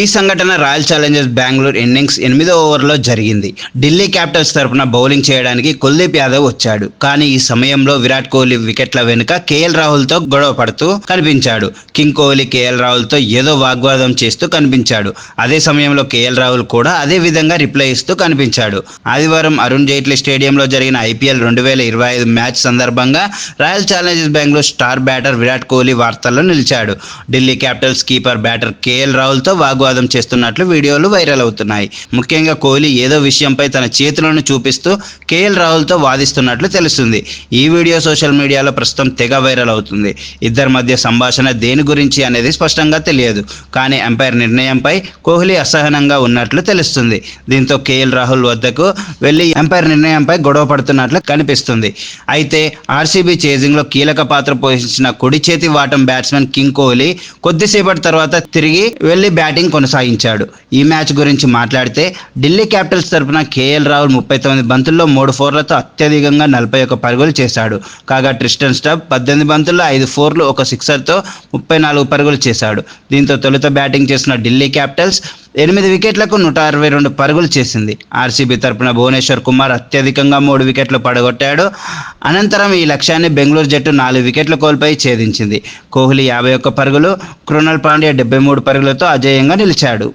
ఈ సంఘటన royal Challengers Bengaluru innings ఎనిమిదో ఓవర్లో జరిగింది. ఢిల్లీ క్యాపిటల్స్ తరఫున బౌలింగ్ చేయడానికి కుల్దీప్ యాదవ్ వచ్చాడు. కానీ ఈ సమయంలో విరాట్ కోహ్లీ వికెట్ల వెనుక కేఎల్ రాహుల్తో గొడవ పడుతూ కనిపించాడు. కింగ్ కోహ్లీ కేఎల్ రాహుల్తో ఏదో వాగ్వాదం చేస్తూ కనిపించాడు. అదే సమయంలో కేఎల్ రాహుల్ కూడా అదే విధంగా రిప్లై ఇస్తూ కనిపించాడు. ఆదివారం అరుణ్ జైట్లీ స్టేడియంలో జరిగిన ఐపీఎల్ రెండు వేల ఇరవై ఐదు మ్యాచ్ సందర్భంగా Royal Challengers Bengaluru star batter Virat Kohli వార్తల్లో నిలిచాడు. Delhi Capitals keeper batter KL రాహుల్తో వాగ్వాదం చేస్తున్నట్లు వీడియోలు వైరల్ అవుతున్నాయి. ముఖ్యంగా కోహ్లీ ఏదో విషయంపై తన చేతులను చూపిస్తూ కేఎల్ రాహుల్తో వాదిస్తున్నట్లు తెలుస్తుంది. ఈ వీడియో సోషల్ మీడియాలో ప్రస్తుతం తెగ వైరల్ అవుతుంది. ఇద్దరి మధ్య సంభాషణ దేని గురించి అనేది స్పష్టంగా తెలియదు. కానీ అంపైర్ నిర్ణయంపై కోహ్లీ అసహనంగా ఉన్నట్లు తెలుస్తుంది. దీంతో కేఎల్ రాహుల్ వద్దకు వెళ్ళి అంపైర్ నిర్ణయంపై గొడవ పడుతున్నట్లు కనిపిస్తుంది. అయితే ఆర్సీబీ చేజింగ్లో కీలక పాత్ర పోషించిన కుడి చేతి వాటం బ్యాట్స్మెన్ కింగ్ కోహ్లీ కొద్దిసేపటి తర్వాత తిరిగి వెళ్ళి బ్యాటింగ్ కొనసాగించాడు. ఈ మ్యాచ్ గురించి మాట్లాడితే ఢిల్లీ క్యాపిటల్స్ తరపున కేఎల్ రాహుల్ ముప్పై తొమ్మిది బంతుల్లో మూడు ఫోర్లతో అత్యధికంగా నలభై ఒక్క పరుగులు చేశాడు. కాగా ట్రిస్టన్ స్టబ్ పద్దెనిమిది బంతుల్లో ఐదు ఫోర్లు ఒక సిక్సర్తో ముప్పై నాలుగు పరుగులు చేశాడు. దీంతో తొలుత బ్యాటింగ్ చేసిన ఢిల్లీ క్యాపిటల్స్ ఎనిమిది వికెట్లకు నూట అరవై రెండు పరుగులు చేసింది. ఆర్సీబీ తరపున భువనేశ్వర్ కుమార్ అత్యధికంగా మూడు వికెట్లు పడగొట్టాడు. అనంతరం ఈ లక్ష్యాన్ని బెంగళూరు జట్టు నాలుగు వికెట్లు కోల్పోయి ఛేదించింది. కోహ్లీ యాభై ఒక్క పరుగులు కృణల్ పాండ్యా డెబ్బై మూడు పరుగులతో అజేయంగా నిలిచాడు.